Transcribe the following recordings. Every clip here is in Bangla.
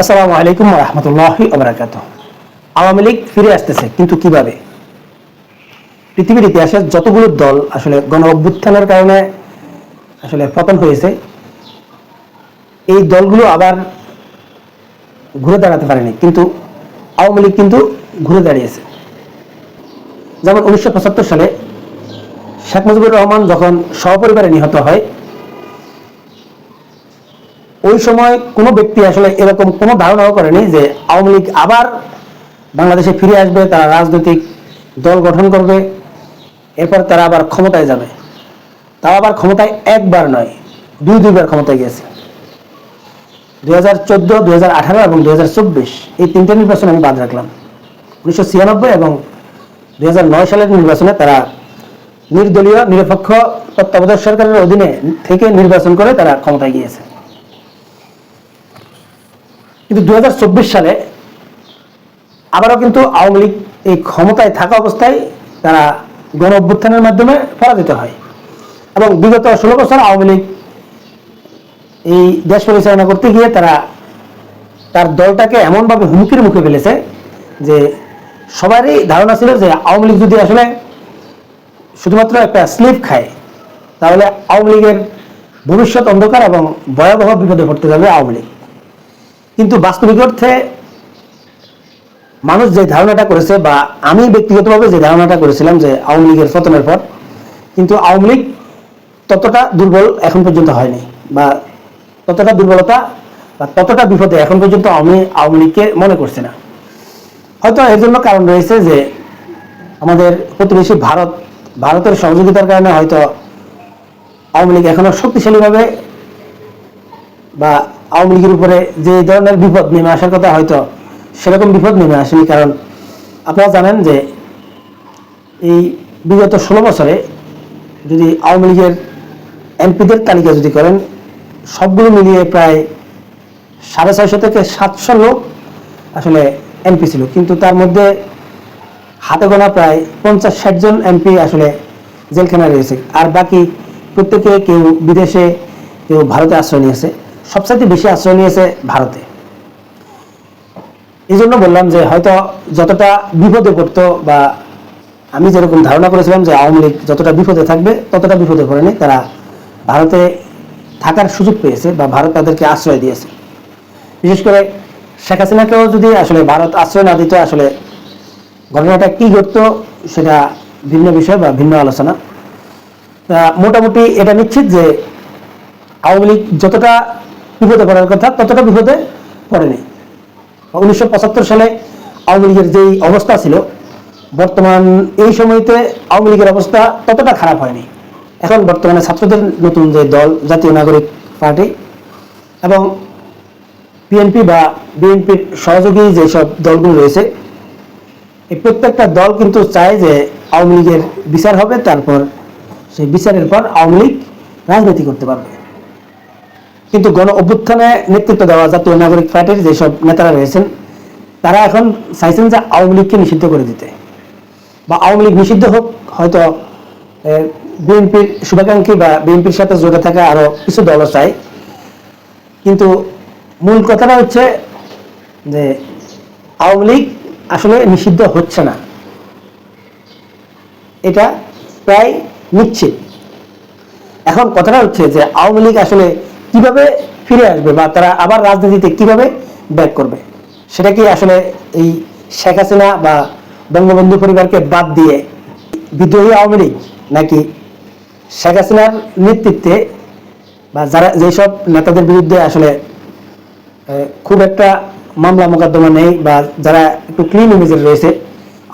আসসালামু আলাইকুম রহমতুল্লাহ আবরাকাত আওয়ামী লীগ ফিরে আসতেছে, কিন্তু কীভাবে? পৃথিবীর ইতিহাসে যতগুলো দল আসলে গণ অভ্যুত্থানের কারণে আসলে পতন হয়েছে, এই দলগুলো আবার ঘুরে দাঁড়াতে পারেনি, কিন্তু আওয়ামী লীগ কিন্তু ঘুরে দাঁড়িয়েছে। যেমন উনিশশো পঁচাত্তর সালে শেখ মুজিবুর রহমান যখন সহপরিবারে নিহত হয় ওই সময় কোনো ব্যক্তি আসলে এরকম কোনো ধারণাও করেনি যে আওয়ামী লীগ আবার বাংলাদেশে ফিরে আসবে, তারা রাজনৈতিক দল গঠন করবে, এরপর তারা আবার ক্ষমতায় যাবে। তাও আবার ক্ষমতায় একবার নয়, দুই দুইবার ক্ষমতায় গিয়েছে। দুই হাজার চোদ্দ, দুই হাজার আঠারো এবং দুই হাজার চব্বিশ, এই তিনটে নির্বাচন আমি বাদ রাখলাম। উনিশশো ছিয়ানব্বই এবং দুই হাজার নয় সালের নির্বাচনে তারা নির্দলীয়, নিরপেক্ষ তত্ত্বাবধায়ক সরকারের অধীনে থেকে নির্বাচন করে তারা ক্ষমতায় গিয়েছে। কিন্তু দু সালে আবারও কিন্তু আওয়ামী লীগ এই ক্ষমতায় থাকা অবস্থায় তারা গণ অভ্যুত্থানের মাধ্যমে পরাজিত হয়। এবং বিগত ষোলো বছর আওয়ামী লীগ এই দেশ পরিচালনা করতে গিয়ে তারা তার দলটাকে এমনভাবে হুমকির মুখে ফেলেছে যে সবারই ধারণা ছিল যে আওয়ামী লীগ যদি আসলে শুধুমাত্র একটা স্লিপ খায়, তাহলে আওয়ামী লীগের ভবিষ্যৎ অন্ধকার এবং ভয়াবহ বিপদে পড়তে যাবে আওয়ামী লীগ। কিন্তু বাস্তবিক অর্থে মানুষ যে ধারণাটা করেছে বা আমি ব্যক্তিগতভাবে যে ধারণাটা করেছিলাম যে আওয়ামী লীগের পতনের পর, কিন্তু আওয়ামী লীগ ততটা দুর্বল এখন পর্যন্ত হয়নি বা ততটা দুর্বলতা বা ততটা বিপদে এখন পর্যন্ত আমি আওয়ামী লীগকে মনে করছি না। হয়তো এর জন্য কারণ রয়েছে যে আমাদের প্রতিবেশী ভারত, ভারতের সহযোগিতার কারণে হয়তো আওয়ামী লীগ এখনও শক্তিশালীভাবে বা আওয়ামী লীগের উপরে যে ধরনের বিপদ নেমে আসার কথা হয়তো সেরকম বিপদ নেমে আসেনি, কারণ আপনারা জানেন যে এই বিগত ষোলো বছরে যদি আওয়ামী লীগের এমপিদের তালিকা যদি করেন, সবগুলো মিলিয়ে প্রায় সাড়ে ছয়শো থেকে সাতশো লোক আসলে এমপি ছিল। কিন্তু তার মধ্যে হাতে গোনা প্রায় পঞ্চাশ ষাট জন এমপি আসলে জেলখানায় রয়েছে। আর বাকি প্রত্যেকে কেউ বিদেশে, কেউ ভারতে আশ্রয় নিয়েছে। সবচাইতে বেশি আশ্রয় নিয়েছে ভারতে। এই জন্য বললাম যে হয়তো যতটা বিপদে পড়তো বা আমি যেরকম ধারণা করেছিলাম যে আওয়ামী লীগ যতটা বিপদে থাকবে, ততটা বিপদে পড়েনি, তারা ভারতে থাকার সুযোগ পেয়েছে বা ভারত তাদেরকে আশ্রয় দিয়েছে। বিশেষ করে শেখ হাসিনাকেও যদি আসলে ভারত আশ্রয় না দিত, আসলে ঘটনাটা কি ঘটতো সেটা ভিন্ন বিষয় বা ভিন্ন আলোচনা। মোটামুটি এটা নিশ্চিত যে আওয়ামী লীগ যতটা বিপদে পড়ার কথা ততটা বিপদে পড়েনি। উনিশশো পঁচাত্তর সালে আওয়ামী লীগের যেই অবস্থা ছিল, বর্তমান এই সময়তে আওয়ামী লীগের অবস্থা ততটা খারাপ হয়নি। এখন বর্তমানে ছাত্রদের নতুন যে দল, জাতীয় নাগরিক পার্টি এবং বিএনপি বা বিএনপির সহযোগী যেসব দলগুলো রয়েছে, এই প্রত্যেকটা দল কিন্তু চায় যে আওয়ামী লীগের বিচার হবে, তারপর সেই বিচারের পর আওয়ামী লীগ রাজনীতি করতে পারবে। কিন্তু গণ অভ্যুত্থানে নেতৃত্ব দেওয়া জাতীয় নাগরিক পার্টির যেসব নেতারা রয়েছেন, তারা এখন চাইছেন যে আওয়ামী লীগকে নিষিদ্ধ করে দিতে। বা আওয়ামী লীগ নিষিদ্ধ হোক, হয়তো বিএনপির শুভাকাঙ্ক্ষী বা বিএনপির সাথে জড়ে থাকা আরও কিছু দলও চায়। কিন্তু মূল কথাটা হচ্ছে যে আওয়ামী লীগ আসলে নিষিদ্ধ হচ্ছে না। এটা প্রায় নিশ্চিত। এখন কথাটা হচ্ছে যে আওয়ামী লীগ আসলে কীভাবে ফিরে আসবে বা তারা আবার রাজনীতিতে কীভাবে ব্যাক করবে? সেটা কি আসলে এই শেখ হাসিনা বা বঙ্গবন্ধু পরিবারকে বাদ দিয়ে বিদ্রোহী আওয়ামী লীগ নাকি শেখ হাসিনার নেতৃত্বে বা যারা যেসব নেতাদের বিরুদ্ধে আসলে খুব একটা মামলা মোকদ্দমা নেই বা যারা একটু ক্লিন ইমেজের রয়েছে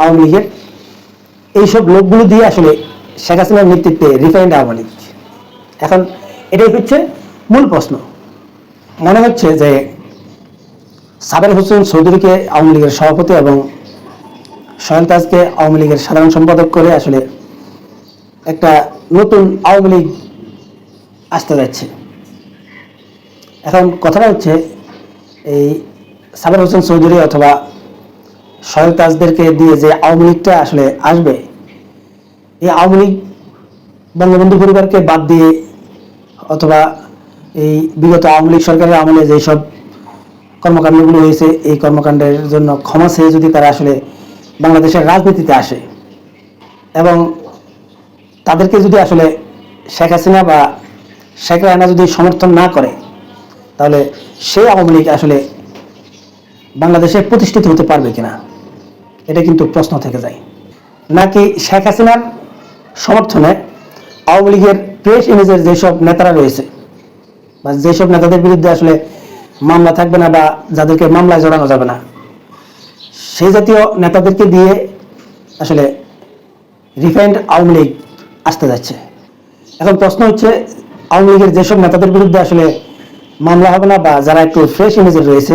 আওয়ামী লীগের, এইসব লোকগুলো দিয়ে আসলে শেখ হাসিনার নেতৃত্বে রিফাইন্ড আওয়ামী লীগ। এখন এটাই হচ্ছে মূল প্রশ্ন। মনে হচ্ছে যে সাবের হোসেন চৌধুরীকে আওয়ামী লীগের সভাপতি এবং সোহেল তাজকে আওয়ামী লীগের সাধারণ সম্পাদক করে আসলে একটা নতুন আওয়ামী লীগ আসতে যাচ্ছে। এখন কথাটা হচ্ছে এই সাবের হোসেন চৌধুরী অথবা সোহেল তাজদেরকে দিয়ে যে আওয়ামী লীগটা আসলে আসবে, এই আওয়ামী লীগ বঙ্গবন্ধু পরিবারকে বাদ দিয়ে অথবা এই বিগত আওয়ামী লীগ সরকারের আমলে যেসব কর্মকাণ্ডগুলো হয়েছে, এই কর্মকাণ্ডের জন্য ক্ষমা চেয়ে যদি তারা আসলে বাংলাদেশের রাজনীতিতে আসে এবং তাদেরকে যদি আসলে শেখ হাসিনা বা শেখ রায়না যদি সমর্থন না করে, তাহলে সেই আওয়ামী লীগ আসলে বাংলাদেশে প্রতিষ্ঠিত হতে পারবে কিনা? এটা কিন্তু প্রশ্ন থেকে যায়। নাকি শেখ হাসিনার সমর্থনে আওয়ামী লীগের প্রেস ইমেজের যেসব নেতারা রয়েছে বা যেসব নেতাদের বিরুদ্ধে আসলে মামলা থাকবে না বা যাদেরকে মামলায় জড়ানো যাবে না, সেই জাতীয় নেতাদেরকে দিয়ে আসলে রিফাইন্ড আওয়ামী লীগ আসতে যাচ্ছে। এখন প্রশ্ন হচ্ছে, আওয়ামী লীগের যেসব নেতাদের বিরুদ্ধে আসলে মামলা হবে না বা যারা একটু ফ্রেশ ইমেজের রয়েছে,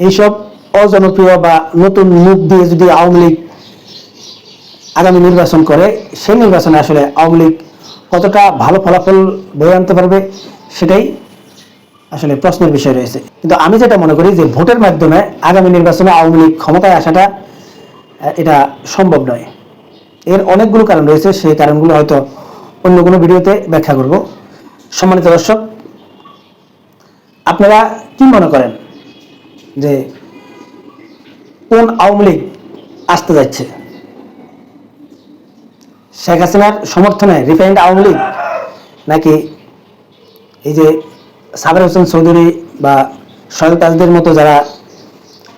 এইসব অজনপ্রিয় বা নতুন মুখ দিয়ে যদি আওয়ামী লীগ আগামী নির্বাচন করে, সেই নির্বাচনে আসলে আওয়ামী লীগ কতটা ভালো ফলাফল বয়ে আনতে পারবে সেটাই আসলে প্রশ্নের বিষয় রয়েছে। কিন্তু আমি যেটা মনে করি যে ভোটের মাধ্যমে আগামী নির্বাচনে আওয়ামী লীগ ক্ষমতায় আসাটা এটা সম্ভব নয়। এর অনেকগুলো কারণ রয়েছে, সেই কারণগুলো হয়তো অন্য কোনো ভিডিওতে ব্যাখ্যা করব। সম্মানিত দর্শক, আপনারা কি মনে করেন যে কোন আওয়ামী লীগ আসতে যাচ্ছে? শেখ হাসিনার সমর্থনে রিফাইন্ড আওয়ামী লীগ নাকি এই যে সাবের হোসেন চৌধুরী বা সৈয়দ তাজদের মতো যারা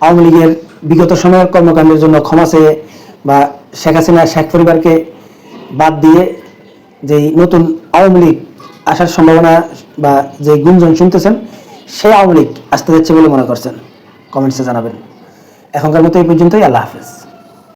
আওয়ামী লীগের বিগত সময়ের কর্মকাণ্ডের জন্য ক্ষমা চেয়ে বা শেখ হাসিনা, শেখ পরিবারকে বাদ দিয়ে যেই নতুন আওয়ামী লীগ আসার সম্ভাবনা বা যে গুঞ্জন শুনতেছেন, সেই আওয়ামী লীগ আসতে যাচ্ছে বলে মনে করছেন। কমেন্টসে জানাবেন। এখনকার মতো এই পর্যন্তই, আল্লাহ হাফেজ।